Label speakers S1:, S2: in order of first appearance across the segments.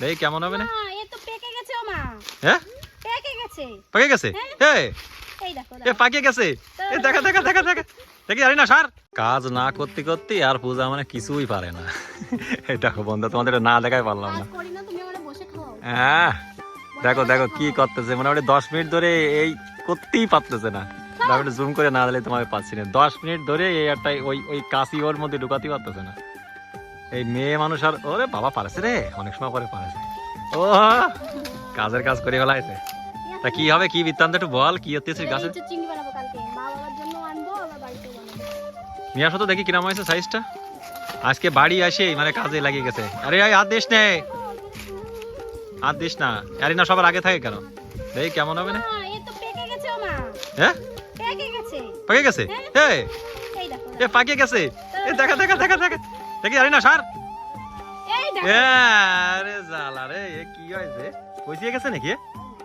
S1: দেখি কেমন হবে না?
S2: এ তো পেকে গেছে ও মা।
S1: হ্যাঁ?
S2: পেকে গেছে।
S1: পাকে গেছে?
S2: হ্যাঁ। এই। দেখো
S1: এ। পাকে গেছে। এ দেখা দেখা দেখা দেখা। দেখি আরে না সার। কাজ না করতে করতে আর পূজা মানে কিছুই পারে না। এই দেখো বন্ধু তোমাদের না দেখাই পারলাম না। হ্যাঁ। দেখো দেখো কি করতেছে। মোটামুটি দশ মিনিট ধরে এই করতেই পারতেছে না। তারপরে জুম করে না দিলে তোমাকে পাচ্ছি না। দশ মিনিট ধরে এই একটা ওই ওই কাশি ওর মধ্যে ঢুকাতেই পারতেছে না। এই মেয়ে মানুষ আর ওরে বাবা পারেছে রে। অনেক সময় পরে পারেছে। ও কাজের কাজ করে ফেলাইছে। তা কি হবে কি বৃত্তান্ত একটু বল কি হচ্ছে গাছে?
S2: চিংড়ি বানাবো কালকে। মা বাবার জন্য আনব আবার বাড়িতে বানাবো।
S1: নিয়ে আসো তো দেখি কিরম হয়েছে সাইজটা আজকে বাড়ি আসে মানে কাজে লাগিয়ে গেছে। আরে হাত দিস নে। হাত দিস না। আরে না সবার আগে থাকে কেন? দেখি কেমন হবে না।
S2: মা, পেকে গেছে
S1: হ্যাঁ?
S2: পেকে গেছে।
S1: পাকে গেছে?
S2: দেখো।
S1: এ পাকে গেছে। এ দেখা দেখা দেখা দেখা। দেখি আরে না সার। আরে জালা রে এ কি হয়েছে? পচিয়ে গেছে নাকি?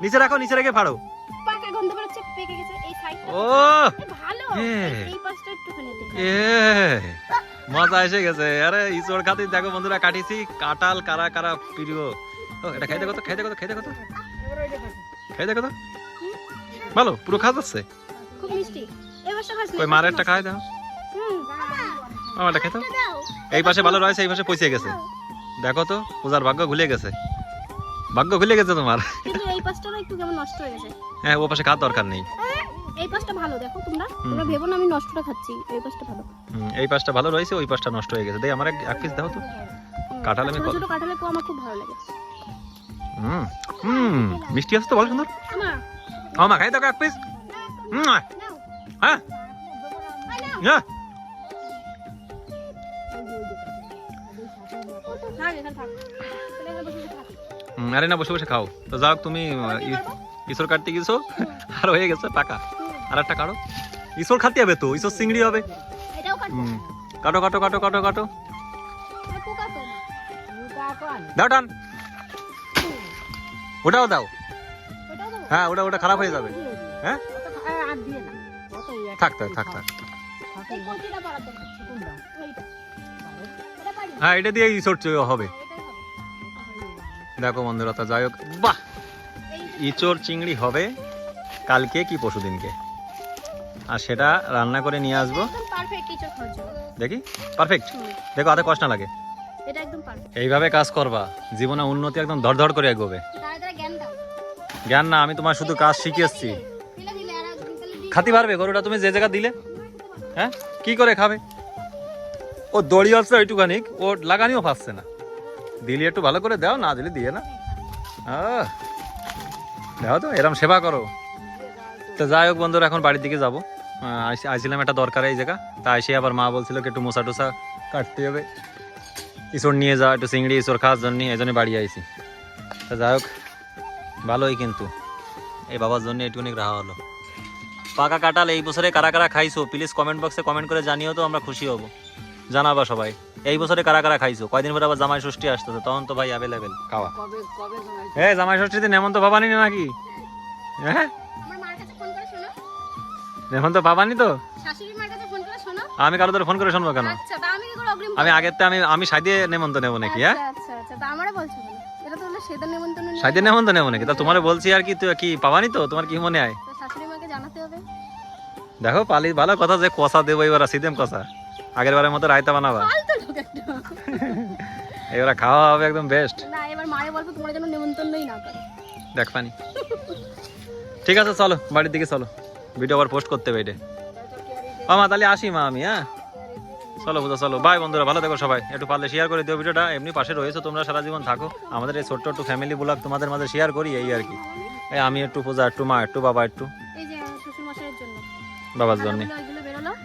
S1: নিচে রাখো নিচে রেখে ফাড়ো।
S2: পাকা গন্ধ বেরোচ্ছে পেকে গেছে এই সাইডটা
S1: ও!
S2: ভালো।
S1: এ।
S2: এই- এই পাশটা একটুখানি
S1: এ মজা এসে গেছে। আরে ইসোর খাতি দেখো বন্ধুরা কাটিছি। কাটাল কারা কারা প্রিয়। ও এটা খাই দেখো তো খাই দেখো তো খাই দেখো তো খাই দেখো তো ভালো পুরো খাওয়া যাচ্ছে?
S2: খুব মিষ্টি। এবার সব হাসলে
S1: ওই মার একটা খাই দাও।
S2: হুম।
S1: আমারটা খাই তো। এই পাশে ভালো রয়েছে এই পাশে পচে গেছে। দেখো তো পূজার ভাগ্য ভুলে গেছে। ভাগ্য ভুলে গেছে তোমার।
S2: কিন্তু এই পাশটা একটু কেমন নষ্ট হয়ে গেছে।
S1: হ্যাঁ ও পাশে খাওয়ার দরকার নেই।
S2: এই পাশটা ভালো দেখো তোমরা। তোমরা ভেবো না আমি নষ্টটা খাচ্ছি এই পাশটা ভালো।
S1: হুম, এই পাশটা ভালো রয়েছে ওই পাশটা নষ্ট হয়ে গেছে। দেখ আমার এক পিস দাও তো। কাঁঠাল আমি
S2: ছোট
S1: কল-
S2: ছোট কাঁঠালের কো আমার খুব ভালো লাগে।
S1: হুম হুম মিষ্টি আছে তো ভালো সুন্দর।
S2: আমা।
S1: ও মা খাই দেখো এক পিস হুম হ্যাঁ। হ্যাঁ। আরে না বসে বসে খাও। তো যাও তুমি? ইসর কাটতে গেছো আর হয়ে গেছে পাকা। আর একটা কাটো। ইসর খাতে হবে তো? ইসর চিংড়ি হবে। কাটো। কাটো কাটো কাটো কাটো দাও টান। ওটাও দাও। হ্যাঁ ওটা ওটা খারাপ হয়ে যাবে। হ্যাঁ?
S2: আর দিয়ে না।
S1: থাক থাক থাক থাক। হ্যাঁ এটা দিয়ে ইসর হবে। দেখো বন্ধুরা যাই হোক বাহ! ইচোর চিংড়ি হবে কালকে কি পরশুদিনকে আর সেটা রান্না করে নিয়ে আসব। দেখি? পারফেক্ট দেখো হাতে কষ্ট না লাগে? এইভাবে কাজ করবা জীবনে উন্নতি একদম ধর ধর করে এগোবে।
S2: জ্ঞান
S1: না আমি তোমার শুধু কাজ শিখে এসছি। খাতে পারবে? গরুটা তুমি যে জায়গা দিলে। হ্যাঁ? কি করে খাবে? ও দড়ি আসছে ওইটুখানি ও লাগানিও পাচ্ছে না। দিলে একটু ভালো করে দাও, না দিলে দিয়ে না। দাও তো, এরম সেবা করো। তো যাই হোক বন্ধুরা, এখন বাড়ির দিকে যাব। আইছিলাম একটা দরকার এই জায়গা। তা এসে আবার মা বলছিল একটু মশা টুসা কাটতে হবে। ইসর নিয়ে যাওয়া একটু চিংড়ি ইসর খাওয়ার জন্য, এই জন্য বাড়ি আইছি। তা যাই হোক, ভালোই কিন্তু। এই বাবার জন্য একটুখানি রাহা হলো। পাকা কাটাল এই বছরে কারা কারা খাইছো প্লিজ কমেন্ট বক্সে কমেন্ট করে জানিও তো, আমরা খুশি হব। জানাবা সবাই। এই বছরে কারা কারা খাইছো? কয়দিন পরে আবার জামাই ষষ্ঠী আসতেছে তখন তো ভাই অ্যাভেলেবেল খাওয়া। এ জামাই ষষ্ঠীতে নেমন্ত পাবানি না নাকি? হ্যাঁ?
S2: আমার মার কাছে ফোন করে শোনো।
S1: নেমন্ত পাবানি তো?
S2: শাশুড়ি মার কাছে ফোন করে শোনো।
S1: আমি কারও তোর ফোন করে শুনব কেন?
S2: আচ্ছা আমি কি করে
S1: আমি আগের আমি আমি সাইডে নেমন্ত নেব নাকি হ্যাঁ?
S2: আচ্ছা আচ্ছা
S1: সাইডে নেমন্ত নেব নাকি? তা তোমার বলছি আর কি তুই কি পাবানি তো? তোমার কি মনে হয়?
S2: শাশুড়ি মাকে জানাতে হবে।
S1: দেখো পালি ভালো কথা যে কষা দেবো এবার সিদেম কষা। আগের বারের মতো রায়তা বানাবা। এবার খাওয়া হবে একদম বেস্ট
S2: না এবার মায়ে বলব তোমার যেন নিমন্ত্রণই না করে।
S1: দেখ পানি। ঠিক আছে চলো বাড়ির দিকে চলো। ভিডিও আবার পোস্ট করতে হবে এটা। মা তাহলে আসি মা আমি হ্যাঁ? চলো বুঝা চলো। বাই বন্ধুরা ভালো দেখো সবাই। একটু পারলে শেয়ার করে দিও ভিডিওটা। এমনি পাশে রয়েছো তোমরা সারা জীবন থাকো। আমাদের এই ছোট্ট একটু ফ্যামিলি ব্লগ তোমাদের মাঝে শেয়ার করি এই আর কি। এই আমি একটু পূজা একটু মা একটু বাবা একটু। বাবার জন্য।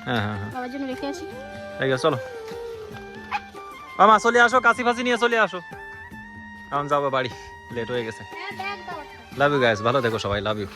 S1: হ্যাঁ হ্যাঁ হ্যাঁ। চলো। ও মা চলে আসো কাশি ফাঁসি নিয়ে চলে আসো। এখন যাব বাড়ি লেট হয়ে গেছে। লাভ ইউ গাইস ভালো দেখো সবাই লাভ ইউ